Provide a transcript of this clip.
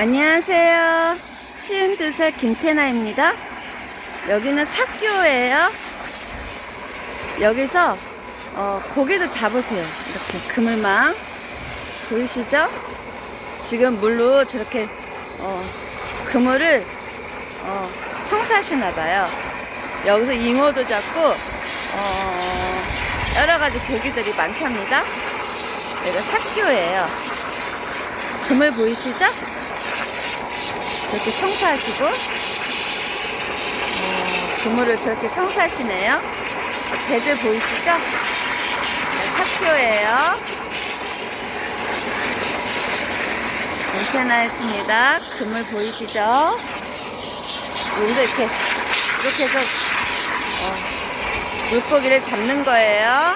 안녕하세요. 시흥두살 김태나입니다. 여기는 삭교예요. 여기서 어, 고기도 잡으세요. 이렇게 그물망 보이시죠? 지금 물로 저렇게 어, 그물을 어, 청소하시나 봐요. 여기서 잉어도 잡고 어, 여러 가지 고기들이 많답니다. 여기가 삭교예요. 그물 보이시죠? 이렇게 청소하시고 어, 그물을 저렇게 청소하시네요. 배들 보이시죠? 네, 삭교예요. 괜찮았습니다. 그물 보이시죠? 여기도 이렇게 이렇게 해서 어, 물고기를 잡는 거예요.